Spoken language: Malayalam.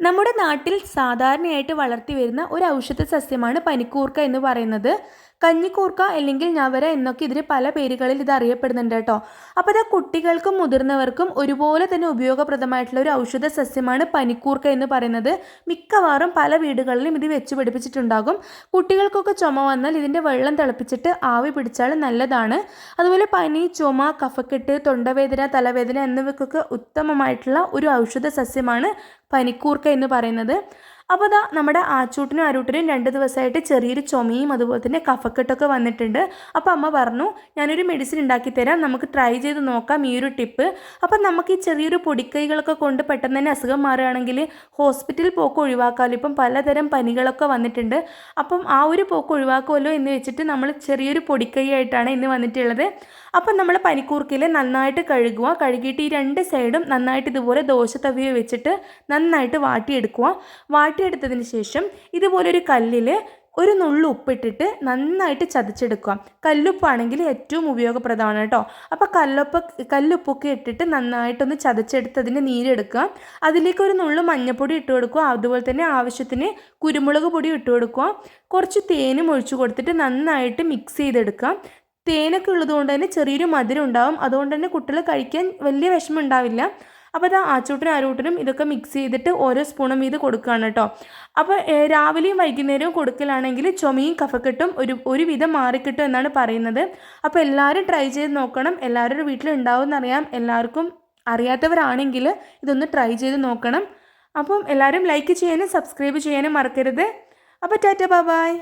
നമ്മുടെ നാട്ടിൽ സാധാരണയായിട്ട് വളർത്തി വരുന്ന ഒരു ഔഷധ സസ്യമാണ് പനിക്കൂർക്ക എന്ന് പറയുന്നത്. കഞ്ഞിക്കൂർക്ക അല്ലെങ്കിൽ ഞവര എന്നൊക്കെ ഇതിന് പല പേരുകളിൽ ഇത് അറിയപ്പെടുന്നുണ്ട് കേട്ടോ. അപ്പോൾ അത് കുട്ടികൾക്കും മുതിർന്നവർക്കും ഒരുപോലെ തന്നെ ഉപയോഗപ്രദമായിട്ടുള്ള ഒരു ഔഷധ സസ്യമാണ് പനിക്കൂർക്ക എന്ന് പറയുന്നത്. മിക്കവാറും പല വീടുകളിലും ഇത് വെച്ച് പിടിപ്പിച്ചിട്ടുണ്ടാകും. കുട്ടികൾക്കൊക്കെ ചുമ വന്നാൽ ഇതിന്റെ വെള്ളം തിളപ്പിച്ചിട്ട് ആവി പിടിച്ചാൽ നല്ലതാണ്. അതുപോലെ പനി ചുമ കഫക്കെട്ട് തൊണ്ടവേദന തലവേദന എന്നിവയ്ക്കൊക്കെ ഉത്തമമായിട്ടുള്ള ഒരു ഔഷധ സസ്യമാണ് പനിക്കൂർക്ക എന്ന് പറയുന്നത്. അപ്പോൾ അതാ നമ്മുടെ ആച്ചൂട്ടിനും അരൂട്ടിനും രണ്ട് ദിവസമായിട്ട് ചെറിയൊരു ചുമയും അതുപോലെ തന്നെ കഫക്കെട്ടൊക്കെ വന്നിട്ടുണ്ട്. അപ്പോൾ അമ്മ പറഞ്ഞു ഞാനൊരു മെഡിസിൻ ഉണ്ടാക്കി തരാം. നമുക്ക് ട്രൈ ചെയ്ത് നോക്കാം ഈ ഒരു ടിപ്പ് അപ്പോൾ നമുക്ക് ഈ ചെറിയൊരു പൊടിക്കൈകളൊക്കെ കൊണ്ട് പെട്ടെന്ന് തന്നെ അസുഖം മാറുകയാണെങ്കിൽ ഹോസ്പിറ്റൽ പോക്ക് ഒഴിവാക്കാമല്ലോ. ഇപ്പം പലതരം പനികളൊക്കെ വന്നിട്ടുണ്ട്. അപ്പം ആ ഒരു പോക്ക് ഒഴിവാക്കുമല്ലോ എന്ന് വെച്ചിട്ട് നമ്മൾ ചെറിയൊരു പൊടിക്കൈയായിട്ടാണ് ഇന്ന് വന്നിട്ടുള്ളത്. അപ്പം നമ്മൾ പനിക്കൂർക്കയിൽ നന്നായിട്ട് കഴുകുക. കഴുകിയിട്ട് ഈ രണ്ട് സൈഡും നന്നായിട്ട് ഇതുപോലെ ദോശ തവിയോ വെച്ചിട്ട് നന്നായിട്ട് വാട്ടിയെടുക്കുക. വാട്ടിയെടുത്തതിന് ശേഷം ഇതുപോലൊരു കല്ലിൽ ഒരു നുള്ളു ഉപ്പിട്ടിട്ട് നന്നായിട്ട് ചതച്ചെടുക്കുക. കല്ലുപ്പാണെങ്കിൽ ഏറ്റവും ഉപയോഗപ്രദമാണ് കേട്ടോ. അപ്പോൾ കല്ലുപ്പ് കല്ലുപ്പൊക്കെ ഇട്ടിട്ട് നന്നായിട്ടൊന്ന് ചതച്ചെടുത്തതിന്റെ നീരെടുക്കുക. അതിലേക്ക് ഒരു നുള്ളു മഞ്ഞൾപ്പൊടി ഇട്ട് കൊടുക്കുക. അതുപോലെ തന്നെ ആവശ്യത്തിന് കുരുമുളക് പൊടി ഇട്ട് കൊടുക്കുക. കുറച്ച് തേനും ഒഴിച്ചു കൊടുത്തിട്ട് നന്നായിട്ട് മിക്സ് ചെയ്തെടുക്കുക. തേനൊക്കെ ഉള്ളതുകൊണ്ട് തന്നെ ചെറിയൊരു മധുരം ഉണ്ടാവും. അതുകൊണ്ട് തന്നെ കുട്ടികൾ കഴിക്കാൻ വലിയ വിഷമം ഉണ്ടാവില്ല. അപ്പോൾ അത് ആച്ചൂട്ടിനും അരൂട്ടിനും ഇതൊക്കെ മിക്സ് ചെയ്തിട്ട് ഓരോ സ്പൂണും ഇത് കൊടുക്കുകയാണ് കേട്ടോ അപ്പോൾ രാവിലെയും വൈകുന്നേരവും കൊടുക്കലാണെങ്കിൽ ചുമയും കഫക്കെട്ടും ഒരു ഒരുവിധം മാറിക്കിട്ടും എന്നാണ് പറയുന്നത്. അപ്പോൾ എല്ലാവരും ട്രൈ ചെയ്ത് നോക്കണം. എല്ലാവരുടെ വീട്ടിലുണ്ടാവും ഉണ്ടാവുമെന്നറിയാം എല്ലാവർക്കും അറിയാത്തവരാണെങ്കിൽ ഇതൊന്ന് ട്രൈ ചെയ്ത് നോക്കണം. അപ്പം എല്ലാവരും ലൈക്ക് ചെയ്യാനും സബ്സ്ക്രൈബ് ചെയ്യാനും മറക്കരുത്. അപ്പോൾ ടാറ്റ ബായ്